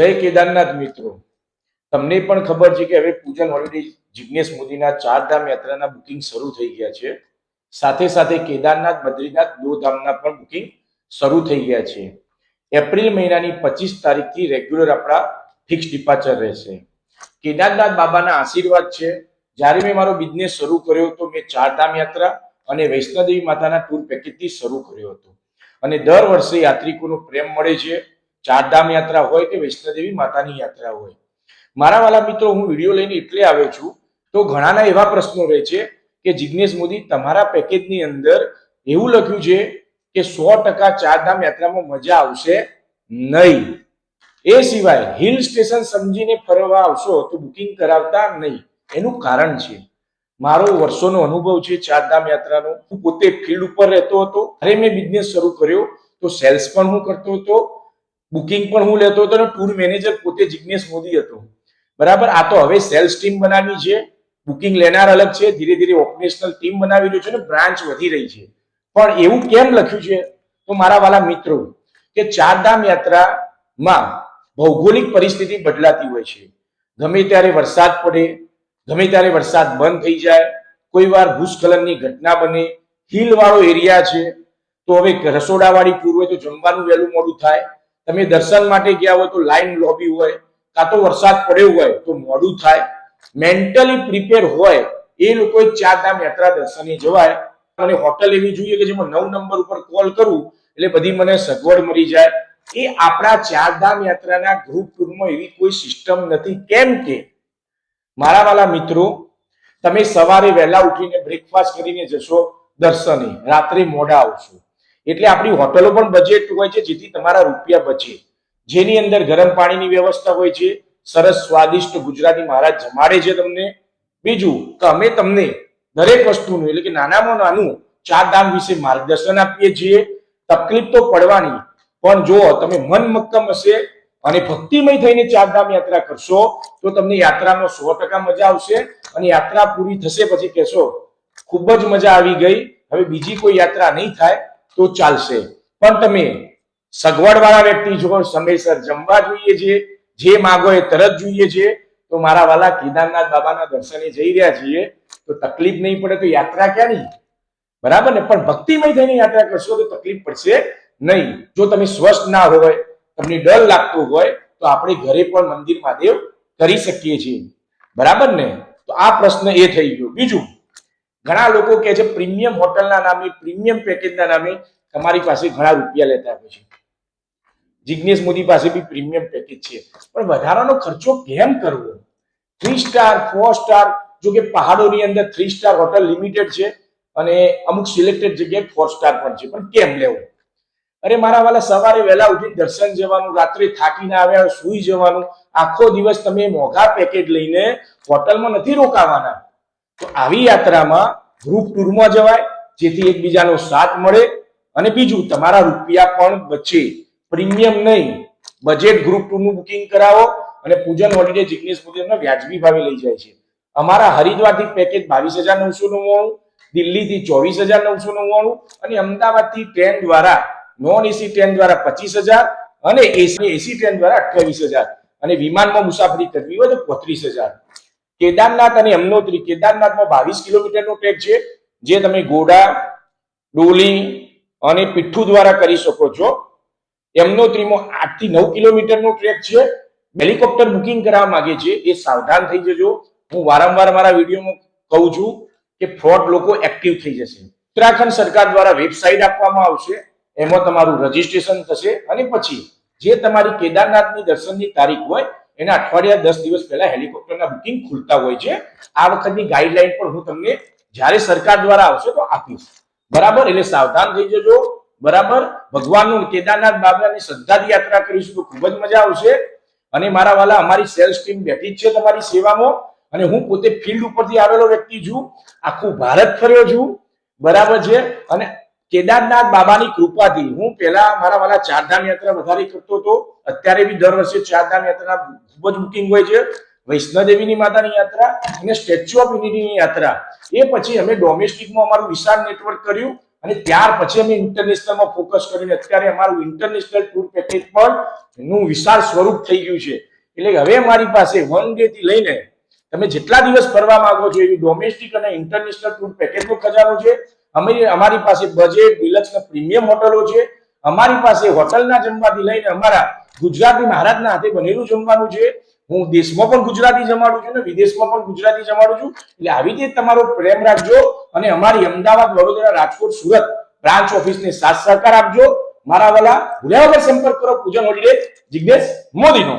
જય કેદારનાથ મિત્રો. તમને પણ ખબર છે કે હવે પૂજન હોલિડે જિજ્ઞેશ મોદીના ચાર ધામ યાત્રાના બુકિંગ શરૂ થઈ ગયા છે. સાથે સાથે કેદારનાથ, બદ્રીનાથ દો ધામના પણ બુકિંગ શરૂ થઈ ગયા છે. એપ્રિલ મહિનાની પચીસ તારીખથી રેગ્યુલર આપણા ફિક્સ ડિપાર્ચર રહેશે. કેદારનાથ બાબાના આશીર્વાદ છે. જ્યારે મેં મારો બિઝનેસ શરૂ કર્યો હતો, મેં ચાર ધામ યાત્રા અને વૈષ્ણોદેવી માતાના ટૂર પેકેજથી શરૂ કર્યો હતો. અને દર વર્ષે યાત્રિકોનો પ્રેમ મળે છે. ચારધામ યાત્રા હોય કે વૈષ્ણોદેવી માતાની યાત્રા હોય. મારા વાલા મિત્રો, હું વીડિયો લઈને એટલે આવે છું, તો ઘણાના એવા પ્રશ્નો રહે છે કે જિગ્નેશ મોદી, તમારા પેકેજની અંદર એવું લખ્યું છે કે સો ટકા ચારધામ યાત્રામાં મજા આવશે નહીં. એ સિવાય હિલ સ્ટેશન સમજીને ફરવા આવશો તો બુકિંગ કરાવતા નહીં. એનું કારણ છે. મારો વર્ષોનો અનુભવ છે ચારધામ યાત્રાનો. હું પોતે ફિલ્ડ ઉપર રહેતો હતો. અરે મેં બિઝનેસ શરૂ કર્યો તો સેલ્સ પણ હું કરતો હતો. બુકિંગ પણ હું લેતો હતો અને ટૂર મેનેજર પોતે જિગ્નેશ મોદી હતો. બરાબર? આ તો હવે સેલ્સ ટીમ બનાવી છે. બુકિંગ લેનાર અલગ છે. ધીરે ધીરે ઓપરેશનલ ટીમ બનાવી રહ્યું છે અને બ્રાન્ચ વધી રહી છે. પણ એવું કેમ લખ્યું છે? તો મારા વાલા મિત્રો, કે ચારધામ યાત્રામાં ભૌગોલિક પરિસ્થિતિ બદલાતી હોય છે. ગમે ત્યારે વરસાદ પડે, ગમે ત્યારે વરસાદ બંધ થઈ જાય, કોઈ વાર ભૂસ્ખલનની ઘટના બને હિલ વાળો એરિયા છે, તો હવે રસોડાવાળી પૂર્વે તો જમવાનું વહેલું મોડું થાય. તમે દર્શન માટે ગયા હોય તો લાઈન લોબી હોય, કાં તો વરસાદ પડ્યો હોય તો મોડું થાય. મેન્ટલી પ્રિપેર હોય, એ લોકોએ ચારધામ યાત્રા દર્શને જવાય. મને હોટલ એવી જોઈએ કે જેમાં નવ નંબર ઉપર કોલ કરું, એટલે બધી મને સગવડ મળી જાય. એ આપણા ચારધામ યાત્રાના ગ્રુપ ટૂરમાં એવી કોઈ સિસ્ટમ નથી. કેમ કે મારા વાલા મિત્રો, તમે સવારે વહેલા ઉઠીને બ્રેકફાસ્ટ કરીને જશો દર્શને, રાત્રે મોડા આવશો. એટલે આપણી હોટલો પણ બજેટ હોય છે, જેથી તમારા રૂપિયા બચે. જેની અંદર ગરમ પાણીની વ્યવસ્થા હોય છે, સરસ સ્વાદિષ્ટ ગુજરાતી મહારાજ જમાડે છે તમને. બીજું કે અમે તમને દરેક વસ્તુનું, એટલે કે નાનામાં નાનું ચાર ધામ વિશે માર્ગદર્શન આપીએ છીએ. તકલીફ તો પડવાની, પણ જો તમે મન મક્કમ હશે અને ભક્તિમય થઈને ચારધામ યાત્રા કરશો, તો તમને યાત્રામાં સો ટકા મજા આવશે અને યાત્રા પૂરી થશે પછી કહેશો, ખૂબ જ મજા આવી ગઈ. હવે બીજી કોઈ યાત્રા નહીં થાય. તો ચાલશે. પણ તમે સગવડ વાળા વ્યક્તિ જો સમયસર જમવા જોઈએ છે, જે માગો એ તરત જોઈએ છે. તો મારા વાલા કેદારનાથ બાબાના દર્શને જઈ રહ્યા છીએ. તો તકલીફ નહીં પડે તો યાત્રા ક્યાંની? બરાબર ને? પણ ભક્તિમય થઈને યાત્રા કરશો તો તકલીફ પડશે નહીં. જો તમે સ્વસ્થ ના હોય, તમને ડર લાગતો હોય, તો આપણે ઘરે પણ મંદિર મહાદેવ કરી શકીએ છીએ. બરાબર ને? તો આ પ્રશ્ન એ થઈ ગયો. બીજું ઘણા લોકો કે છે, પ્રીમિયમ હોટલના નામે, પ્રીમિયમ પેકેજના નામે તમારી પાસે ઘણા રૂપિયા લેતા હોય છે. જિગ્નેશ મોદી પાસે બી પ્રીમિયમ પેકેજ છે. પણ વધારાનો ખર્ચો કેમ કરવો? થ્રી સ્ટાર ફોર સ્ટાર જો કે પહાડોની અંદર થ્રી સ્ટાર હોટલ લિમિટેડ છે અને અમુક સિલેક્ટેડ જગ્યાએ ફોર સ્ટાર પણ છે. પણ કેમ લેવું? અરે, મારા વાલા, સવારે વહેલા ઉઠી દર્શન જવાનું, રાત્રે થાકીને આવ્યા સુઈ જવાનું, આખો દિવસ તમે મોંઘા પેકેજ લઈને હોટલમાં નથી રોકાવાના. તો આવી યાત્રામાં ગ્રુપ ટૂરમાં જવાય, જેથી એકબીજાનો સાથ મળે અને બીજું તમારા રૂપિયા પણ બચે. પ્રીમિયમ નહીં બજેટ ગ્રુપ ટૂરનું બુકિંગ કરાવો અને પૂજન હોલિડે જિગ્નેશ મોદીનો વ્યાજબી ભાવે લઈ જાય છે. અમારા હરિદ્વારથી પેકેજ બાવીસ હજાર નવસો નવ્વાણું, દિલ્હીથી ચોવીસ હજાર નવસો નવ્વાણું અને અમદાવાદથી ટ્રેન દ્વારા નોન એસી ટ્રેન દ્વારા પચીસ હજાર અને એસી એસી ટ્રેન દ્વારા અઠ્યાવીસ હજાર. અને વિમાનમાં મુસાફરી કરવી હોય તો પોત્રીસ હજાર. કેદારનાથ અને યમનોત્રી. કેદારનાથમાં બાવીસ કિલોમીટરનો ટ્રેક છે, જે તમે ઘોડા, ડોલી અને પીઠ્ઠુ દ્વારા કરી શકો છો. યમનોત્રીમાં આઠથી નવ કિલોમીટરનો ટ્રેક છે. હેલિકોપ્ટર બુકિંગ કરાવવા માંગે છે. એ સાવધાન થઈ જજો. હું વારંવાર મારા વિડીયોમાં કહું છું કે ફ્રોડ લોકો એક્ટિવ થઈ જશે. ઉત્તરાખંડ સરકાર દ્વારા વેબસાઇટ આપવામાં આવશે. એમાં તમારું રજીસ્ટ્રેશન થશે. અને પછી જે તમારી કેદારનાથની દર્શનની તારીખ હોય એના અઠવાડિયા દસ દિવસ પહેલા હેલિકોપ્ટરના બુકિંગ ખુલતા હોય છે. આ વખતની ગાઈડલાઈન પણ હું તમને જ્યારે સરકાર દ્વારા આવશે તો આપીશ. બરાબર? એટલે સાવધાન થઈ જજો. બરાબર? ભગવાનનું કેદારનાથ બાબાની શ્રદ્ધાથી યાત્રા કરીશું તો ખૂબ જ મજા આવશે. અને મારા વાલા, અમારી સેલ્સ ટીમ બેઠી જ છે તમારી સેવામાં. અને હું પોતે ફિલ્ડ ઉપરથી આવેલો વ્યક્તિ છું. આખું ભારત ફર્યો છું. બરાબર છે? અને કેદારનાથ બાબાની કૃપાથી હું પહેલા મારા વાલા ચારધામ યાત્રા વધારે કરતો હતો. અત્યારે બી દર વર્ષે ચારધામ યાત્રા ખૂબ જ બુકિંગ હોય છે. વૈષ્ણોદેવીની માતાની યાત્રા અને સ્ટેચ્યુ ઓફ યુનિટીની યાત્રા. એ પછી અમે ડોમેસ્ટિકમાં અમારું વિશાળ નેટવર્ક કર્યું અને ત્યાર પછી અમે ઇન્ટરનેશનલમાં ફોકસ કરીને અત્યારે અમારું ઇન્ટરનેશનલ ટૂર પેકેજ પણ નું વિશાળ સ્વરૂપ થઈ ગયું છે. એટલે હવે મારી પાસે વન ડે થી લઈને તમે જેટલા દિવસ ફરવા માંગો છો એવી ડોમેસ્ટિક અને ઇન્ટરનેશનલ ટૂર પેકેજનો ખજાનો છે. અમારી અમારી પાસે બજેટ ડિલક્સ ને પ્રીમિયમ હોટલો છે. અમારી પાસે હોટલના જમવાથી લઈને અમારા ગુજરાતી મહારાજના હાથે બનેલું જમવાનું છે. હું દેશમાં પણ ગુજરાતી જમાડું છું ને વિદેશમાં પણ ગુજરાતી જમાડું છું. એટલે આવી રીતે તમારો પ્રેમ રાખજો અને અમારી અમદાવાદ, વડોદરા, રાજકોટ, સુરત બ્રાન્ચ ઓફિસને સાથ સહકાર આપજો. મારા વાલા ભૂલ્યા વગર સંપર્ક કરો. પૂજન હોલિડે જિજ્ઞેશ મોદીનો.